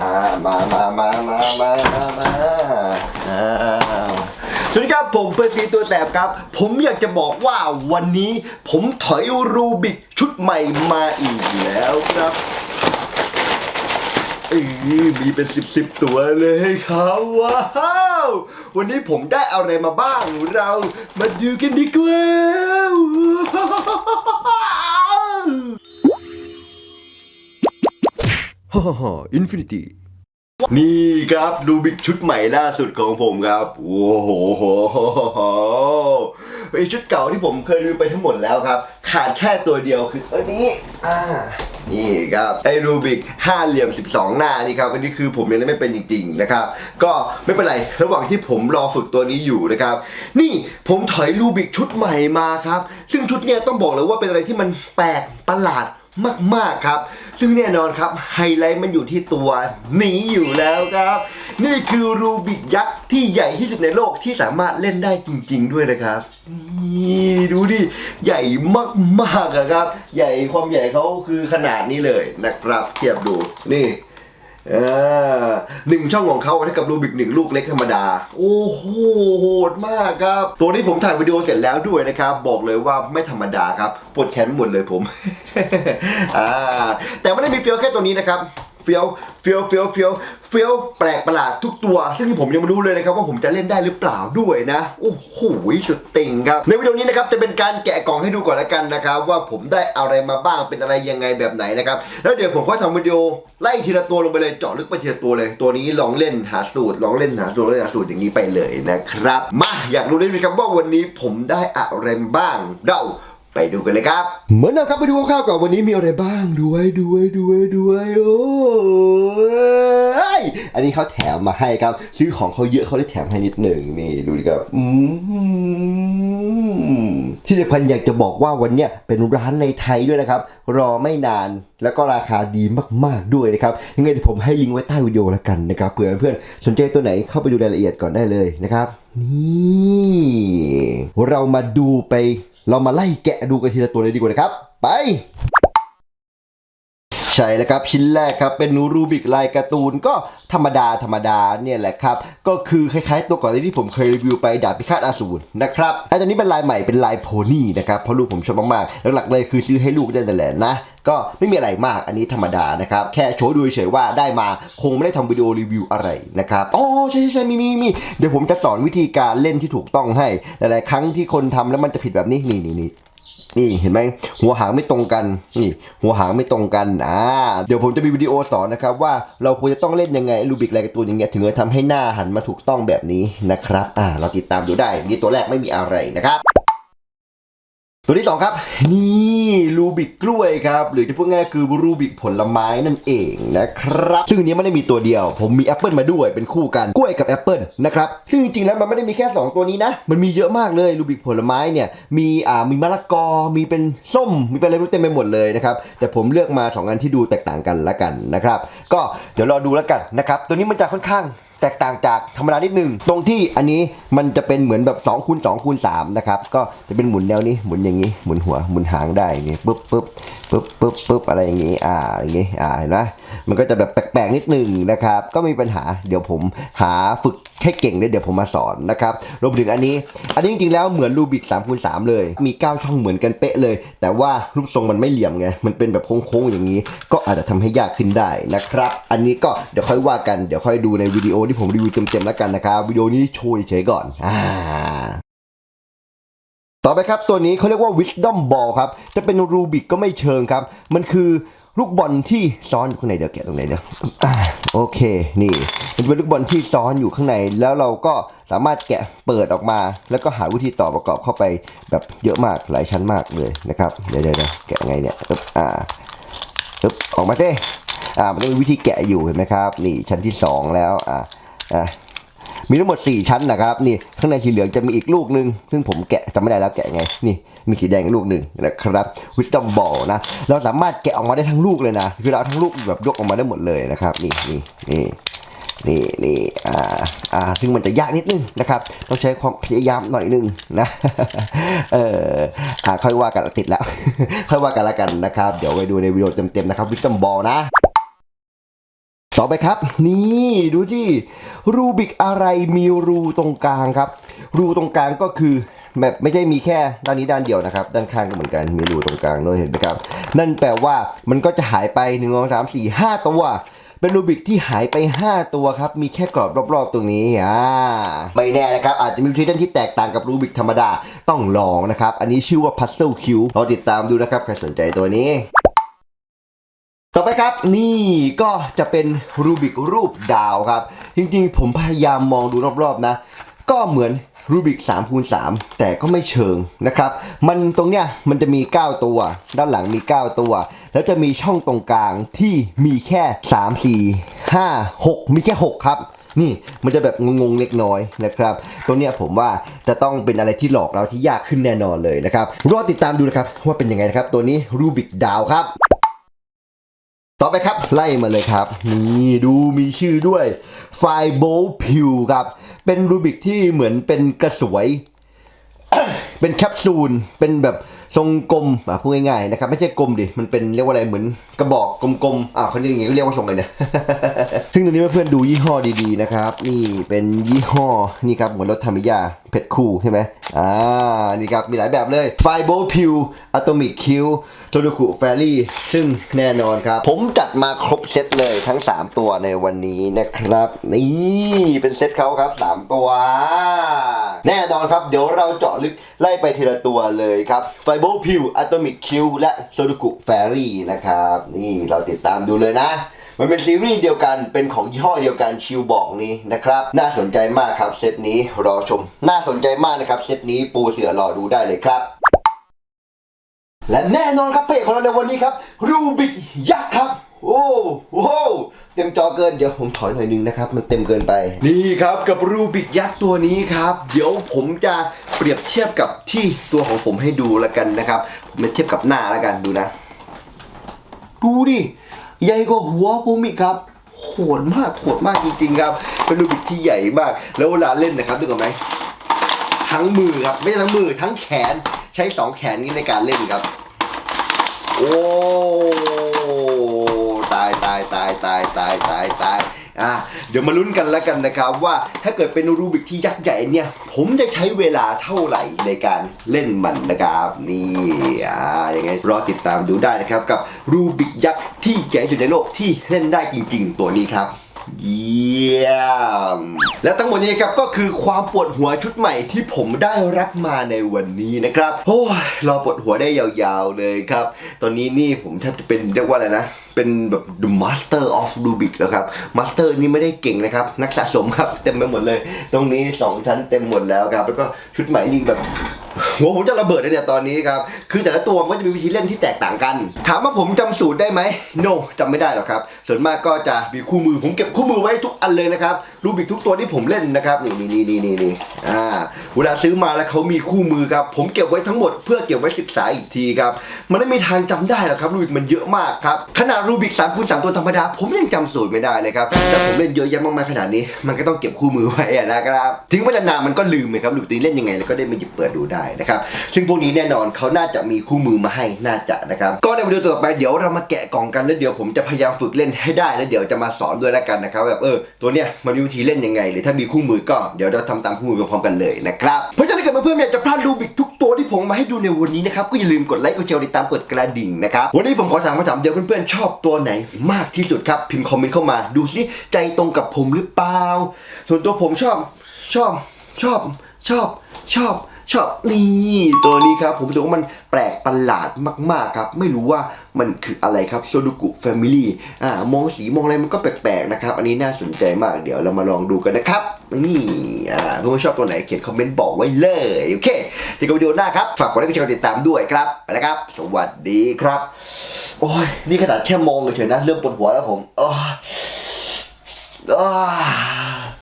อ่ามามามามามามามาอ่าสวัสดีครับผมเปอร์ซีตัวแสบครับ ผมอยากจะบอกว่าวันนี้ผมถอยรูบิกชุดใหม่มาอีกแล้วครับเอ้ยมีเป็นสิบสิบตัวเลยครับว้าววันนี้ผมได้อะไรมาบ้างเรา มาดูกันดีกว่า ฮ่าฮ่าอินฟินิตี้นี่ครับรูบิกชุดใหม่ล่าสุดของผมครับ โอ้โหโหโหโหเป็นชุดเก่าที่ผมเคยรีวิวไปทั้งหมดแล้วครับ ขาดแค่ตัวเดียวคืออันนี้อ่านี่ครับไอ้รูบิกห้าเหลี่ยม 12 หน้านี่ครับอันนี้คือผมยังไม่เป็นจริงๆนะครับ ก็ไม่เป็นไรระหว่างที่ผมรอฝึกตัวนี้อยู่นะครับ นี่ผมถอยรูบิกชุดใหม่มาครับ ซึ่งชุดเนี้ยต้องบอกเลยว่าเป็นอะไรที่มันแปลกประหลาด มากๆครับ ซึ่งแน่นอนครับไฮไลท์มันอยู่ที่ตัวนี้อยู่แล้วครับ นี่คือรูบิกยักษ์ที่ใหญ่ที่สุดในโลกที่สามารถเล่นได้จริง ๆ ด้วยนะครับนี่ดูดิใหญ่มากๆอะครับ ใหญ่ความใหญ่เขาคือขนาดนี้เลยนะครับ เทียบดูนี่ หนึ่งช่องของเขาเท่ากับรูบิกหนึ่งลูกเล็กธรรมดา โอ้โหโหดมากครับ ตัวนี้ผมถ่ายวิดีโอเสร็จแล้วด้วยนะครับ บอกเลยว่าไม่ธรรมดาครับปวดแขนหมดเลยผมอ่าแต่ไม่ได้มีเฟียวแค่ตัวนี้นะครับ เฟี้ยวเฟี้ยวเฟี้ยวเฟี้ยวเฟี้ยวแปลกประหลาดทุกตัว ซึ่งผมยังไม่รู้เลยนะครับว่าผมจะเล่นได้หรือเปล่าด้วยนะ โอ้โหสุดติงครับ ในวิดีโอนี้นะครับจะเป็นการแกะกล่องให้ดูก่อนล้วกันนะครับ ว่าผมได้อะไรมาบ้างเป็นอะไรยังไงแบบไหนนะครับ แล้วเดี๋ยวผมค่อยทำวิดีโอไล่ทีละตัวลงไปเลยเจาะลึกไปทีละตัวเลย ตัวนี้ลองเล่นหาสูตรลองเล่นหาสูตรเล่นหาสูตรอย่างนี้ไปเลยนะครับมาอยากรู้ได้ไหมครับว่าวันนี้ผมได้อะไรบ้างเรา ไปดูกันเลยครับ เหมือนเดิมครับไปดูคร่าวก่อนวันนี้มีอะไรบ้างด้วยด้วยด้วยด้วยโอ้ยอันนี้เขาแถมมาให้ครับ ซื้อของเขาเยอะเขาได้แถมให้นิดหนึ่งนี่ดูดิครับอืมที่สำคัญอยากจะบอกว่าวันเนี้ยเป็นร้านในไทยด้วยนะครับ รอไม่นานแล้วก็ราคาดีมากๆด้วยนะครับยังไงเดี๋ยวผมให้ลิงก์ไว้ใต้วิดีโอแล้วกันนะครับเผื่อเพื่อนๆสนใจตัวไหนเข้าไปดูรายละเอียดก่อนได้เลยนะครับนี่เรามาดูไป เรามาไล่แกะดูกันทีละตัวเลยดีกว่านะครับ ไป ใช่แล้วครับชิ้นแรกครับเป็นรูบิกลายการ์ตูนก็ธรรมดาธรรมดาเนี่ยแหละครับ ก็คือคล้ายๆตัวก่อนที่ผมเคยรีวิวไปดาบพิฆาตอาสูรนะครับไอ้ตัวนี้เป็นลายใหม่เป็นลายโพนี่นะครับเพราะลูกผมชอบมากๆแล้วหลักเลยคือซื้อให้ลูกได้แต่แหละนะก็ไม่มีอะไรมากอันนี้ธรรมดานะครับ แค่โชว์ดูเฉยๆว่าได้มาคงไม่ได้ทำวิดีโอรีวิวอะไรนะครับอ๋อใช่ใช่ๆๆมีมีมีเดี๋ยวผมจะสอนวิธีการเล่นที่ถูกต้องให้หลายๆครั้งที่คนทำแล้วมันจะผิดแบบนี้นี่นี่นี่ นี่เห็นไหมหัวหางไม่ตรงกันนี่ หัวหางไม่ตรงกันอ่าเดี๋ยวผมจะมีวิดีโอสอนนะครับว่าเราควรจะต้องเล่นยังไงรูบิกอะไรกับตัวอย่างเงี้ยถึงจะทำให้หน้าหันมาถูกต้องแบบนี้นะครับอ่าเราติดตามดูได้นี่ตัวแรกไม่มีอะไรนะครับ ตัวที่สองครับ นี่รูบิกกล้วยครับ หรือจะพูดง่ายคือรูบิกผลไม้นั่นเองนะครับ ซึ่งอันนี้ไม่ได้มีตัวเดียว ผมมีแอปเปิลมาด้วยเป็นคู่กันกล้วยกับแอปเปิลนะครับซึ่งจริงๆแล้วมันไม่ได้มีแค่ 2 ตัวนี้นะ มันมีเยอะมากเลยรูบิกผลไม้เนี่ยมีอ่ามีมะละกอมีเป็นส้ม มีเป็นอะไรรู้เต็มไปหมดเลยนะครับแต่ผมเลือกมาสองอันที่ดูแตกต่างกันละกันนะครับก็เดี๋ยวรอดูแล้วกันนะครับตัวนี้มันจะค่อนข้าง แตกต่างจากธรรมดานิดหนึ่งตรงที่อันนี้มันจะเป็นเหมือนแบบ2คูณ2คูณ3นะครับ ก็จะเป็นหมุนแนวนี้หมุนอย่างนี้ หมุนหัวหมุนหางได้อย่างนี้ปึ๊บปึ๊บปึ๊บปึ๊บปึ๊บอะไรอย่างนี้ อ่าอย่างนี้อ่าเห็นไหมมันก็จะแบบแปลกๆนิดหนึ่งนะครับ ก็มีปัญหาเดี๋ยวผมหาฝึกให้เก่งเดี๋ยวผมมาสอนนะครับรวมถึงอันนี้ อันนี้จริงๆแล้วเหมือนรูบิก3คูณ3เลย มี 9 ช่องเหมือนกันเป๊ะเลย แต่ว่ารูปทรงมันไม่เหลี่ยมไงมันเป็นแบบโค้งๆอย่างนี้ ก็อาจจะทำให้ยากขึ้นได้นะครับ อันนี้ก็เดี๋ยวค่อยว่ากันเดี๋ยวค่อยดูในวิดีโอที่ผมรีวิวเต็มๆแล้วกันนะครับวิดีโอนี้โชว์เฉยก่อนอ่าต่อไปครับตัวนี้เขาเรียกว่า Wisdom Ball ครับ จะเป็นรูบิกก็ไม่เชิงครับ มันคือลูกบอลที่ซ้อนอยู่ข้างในเดี๋ยวแกะตรงไหนเดี๋ยวอโอเคนี่ มันเป็นลูกบอลที่ซ้อนอยู่ข้างใน แล้วเราก็สามารถแกะเปิดออกมา แล้วก็หาวิธีต่อประกอบเข้าไปแบบเยอะมากหลายชั้นมากเลยนะครับเดี๋ยวเดี๋ยวแกะไงเนี่ยอึ๊บอ่าอึ๊บออกมาเต้อ่ามันต้องมีวิธีแกะอยู่เห็นไหมครับ นี่ชั้นที่สองแล้วอ่า อ่ามีทั้งหมด 4 ชั้นนะครับนี่ข้างในสีเหลืองจะมีอีกลูกหนึ่งซึ่งผมแกะจำไม่ได้แล้วแกะไงนี่มีสีแดงลูกหนึ่งนะครับ Wisdom Ball นะเราสามารถแกะออกมาได้ทั้งลูกเลยนะ คือเราเอาทั้งลูกแบบยกออกมาได้หมดเลยนะครับ นี่นี่นี่นี่นี่อ่าอ่าซึ่งมันจะยากนิดนึงนะครับต้องใช้ความพยายามหน่อยนึงนะเอออ่าค่อยว่ากันติดแล้ว ค่อยว่ากันละกันนะครับ เดี๋ยวไปดูในวิดีโอเต็มๆนะครับ Wisdom Ball นะ ต่อไปครับ นี่ดูที่รูบิกอะไรมีรูตรงกลางครับ รูตรงกลางก็คือแบบไม่ได้มีแค่ด้านนี้ด้านเดียวนะครับ ด้านข้างก็เหมือนกันมีรูตรงกลางด้วยเห็นไหมครับ นั่นแปลว่ามันก็จะหายไป1 2 3 4 5 ตัวเป็นรูบิกที่หายไป 5 ตัวครับ มีแค่กรอบรอบๆ ตรงนี้อ่าไม่แน่นะครับ อาจจะมีวิธีเล่นที่แตกต่างกับรูบิกธรรมดาต้องลองนะครับ อันนี้ชื่อว่า Puzzle Cube รอติดตามดูนะครับ ใครสนใจตัวนี้ ต่อไปครับนี่ก็จะเป็นรูบิกรูปดาวครับ จริงๆ ผมพยายามมองดูรอบๆนะ ก็เหมือนรูบิก3คูณ3แต่ก็ไม่เชิงนะครับ มันตรงเนี้ยมันจะมี 9 ตัว ด้านหลังมี 9 ตัว แล้วจะมีช่องตรงกลางที่มีแค่ 3 4 5 6 มีแค่ 6 ครับ นี่มันจะแบบงงๆเล็กน้อยนะครับ ตรงเนี้ยผมว่าจะต้องเป็นอะไรที่หลอกเราที่ยากขึ้นแน่นอนเลยนะครับรอติดตามดูนะครับว่าเป็นยังไงนะครับ ตัวนี้รูบิกดาวครับ ต่อไปครับ ไล่มาเลยครับ นี่ดูมีชื่อด้วยไฟโบพิวครับ เป็นรูบิกที่เหมือนเป็นกระสวย เป็นแคปซูล เป็นแบบ ทรงกลมอะพูดง่ายๆนะครับไม่ใช่กลมดิมันเป็นเรียกว่าอะไรเหมือนกระบอกกลมๆอ่าเขาเรียกอย่างงี้ก็เรียกว่าทรงอะไรเนี่ย ซึ่งตัวนี้เพื่อนๆดูยี่ห้อดีๆนะครับนี่เป็นยี่ห้อนี่ครับเหมือนรถธรรมิยาเพชรคู่ใช่ไหมอ่านี่ครับมีหลายแบบเลยไฟโบพิวอะตอมิกคิวโซลูกุแฟรี่ซึ่งแน่นอนครับ ผมจัดมาครบเซตเลยทั้ง 3 ตัวในวันนี้นะครับ นี่เป็นเซตเขาครับ 3 ตัว แน่นอนครับ เดี๋ยวเราเจาะลึกไล่ไปทีละตัวเลยครับไฟโบพิวอะตอมิกคิวและโซลูกุแฟรี่นะครับ นี่เราติดตามดูเลยนะมันเป็นซีรีส์เดียวกัน เป็นของยี่ห้อเดียวกันชิวบอกนี้นะครับ น่าสนใจมากครับเซตนี้รอชม น่าสนใจมากนะครับเซตนี้ปูเสือรอดูได้เลยครับ และแน่นอนครับเพจของเราในวันนี้ครับรูบิกยักษ์ครับโอ้โหเต็มจอเกินเดี๋ยวผมถอยหน่อยนึงนะครับ มันเต็มเกินไป นี่ครับกับรูบิกยักษ์ตัวนี้ครับ เดี๋ยวผมจะเปรียบเทียบกับที่ตัวของผมให้ดูแล้วกันนะครับมาเทียบกับหน้าแล้วกันดูนะ ดูดิใหญ่กว่าหัวผมอีกครับโหดมากโหดมากจริงๆครับ เป็นรูบิกที่ใหญ่มาก แล้วเวลาเล่นนะครับดูกันไหมทั้งมือครับไม่ใช่ทั้งมือทั้งแขนใช้สองแขนนี้ในการเล่นครับ โอ้ตายตายตายตายตายตายตายอะเดี๋ยวมาลุ้นกันแล้วกันนะครับว่าถ้าเกิดเป็นรูบิกที่ยักษ์ใหญ่เนี่ย ผมจะใช้เวลาเท่าไหร่ในการเล่นมันนะครับ นี่อ่ายังไงรอติดตามดูได้นะครับกับรูบิกยักษ์ที่ใหญ่สุดในโลกที่เล่นได้จริง ๆ ตัวนี้ครับ เยี่ยม และทั้งหมดนี้ครับก็คือความปวดหัวชุดใหม่ที่ผมได้รับมาในวันนี้นะครับโอ้ยรอปวดหัวได้ยาวๆเลยครับ ตอนนี้นี่ผมแทบจะเป็นเรียกว่าอะไรนะเป็นแบบ the master of Rubik แล้วครับ master นี่ไม่ได้เก่งนะครับ นักสะสมครับ เต็มไปหมดเลย ตรงนี้ 2 ชั้นเต็มหมดแล้วครับ แล้วก็ชุดใหม่นี่แบบ หัวผมจะระเบิดเลยเนี่ยตอนนี้ครับ คือแต่ละตัวมันก็จะมีวิธีเล่นที่แตกต่างกัน ถามว่าผมจำสูตรได้ไหม no จำไม่ได้หรอกครับ ส่วนมากก็จะมีคู่มือ ผมเก็บคู่มือไว้ทุกอันเลยนะครับ รูบิกทุกตัวที่ผมเล่นนะครับ นี่นี่นี่นี่นี่นี่อ่า เวลาซื้อมาแล้วเขามีคู่มือครับ ผมเก็บไว้ทั้งหมดเพื่อเก็บไว้ศึกษาอีกทีครับ มันไม่มีทางจำได้หรอกครับ รูบิกมันเยอะมากครับ ขนาดรูบิก3คูณ3ตัวธรรมดา ผมยังจำสูตรไม่ได้เลยครับแล้วผมเล่นเยอะแยะมากมายขนาดนี้ มันก็ต้องเก็บคู่มือไว้นะครับ ทิ้งไว้นานๆมันก็ลืมเลยครับรูบิกนี้เล่นยังไงแล้วก็ได้มาหยิบเปิดดูได้นะครับซึ่งพวกนี้แน่นอนเขาน่าจะมีคู่มือมาให้น่าจะนะครับก็ในวิดีโอต่อไปเดี๋ยวเรามาแกะกล่องกันแล้วเดี๋ยวผมจะพยายามฝึกเล่นให้ได้แล้วเดี๋ยวจะมาสอนด้วยแล้วกันนะครับแบบเออตัวเนี้ยมันมีวิธีเล่นยังไง หรือถ้ามีคู่มือก็เดี๋ยวเราทำตามคู่มือไปพร้อมกันเลยนะครับเพราะฉะนั้นเกิดเพื่อนๆอยากจะพลาดรูบิกทุกตัวที่ผมมาให้ดูในวันนี้นะครับก็อย่าลืมกดไลค์กดแชร์ติดตามกดกระดิ่งนะครับวันนี้ผมขอถามคำถามเดียวเพื่อนๆชอบตัวไหนมากที่สุดครับพิมพ์คอมเมนต์เข้ามาดูซิใจตรงกับผมหรือเปล่า ส่วนตัวผมชอบชอบชอบชอบชอบ ชอบนี่ตัวนี้ครับ ผมรู้สึกว่ามันแปลกประหลาดมากๆครับ ไม่รู้ว่ามันคืออะไรครับโซดุกุแฟมิลี่อ่ามองสีมองอะไรมันก็แปลกๆนะครับ อันนี้น่าสนใจมากเดี๋ยวเรามาลองดูกันนะครับนี่อ่าเพื่อนๆชอบตัวไหนเขียนคอมเมนต์บอกไว้เลยโอเคเจอกันวิดีโอหน้าครับฝากกดไลค์กดแชร์กดติดตามด้วยครับไปแล้วครับ สวัสดีครับ โอ้ยนี่ขนาดแค่มองเฉยๆนะเริ่มปวดหัวแล้วผมอ้ยอ้า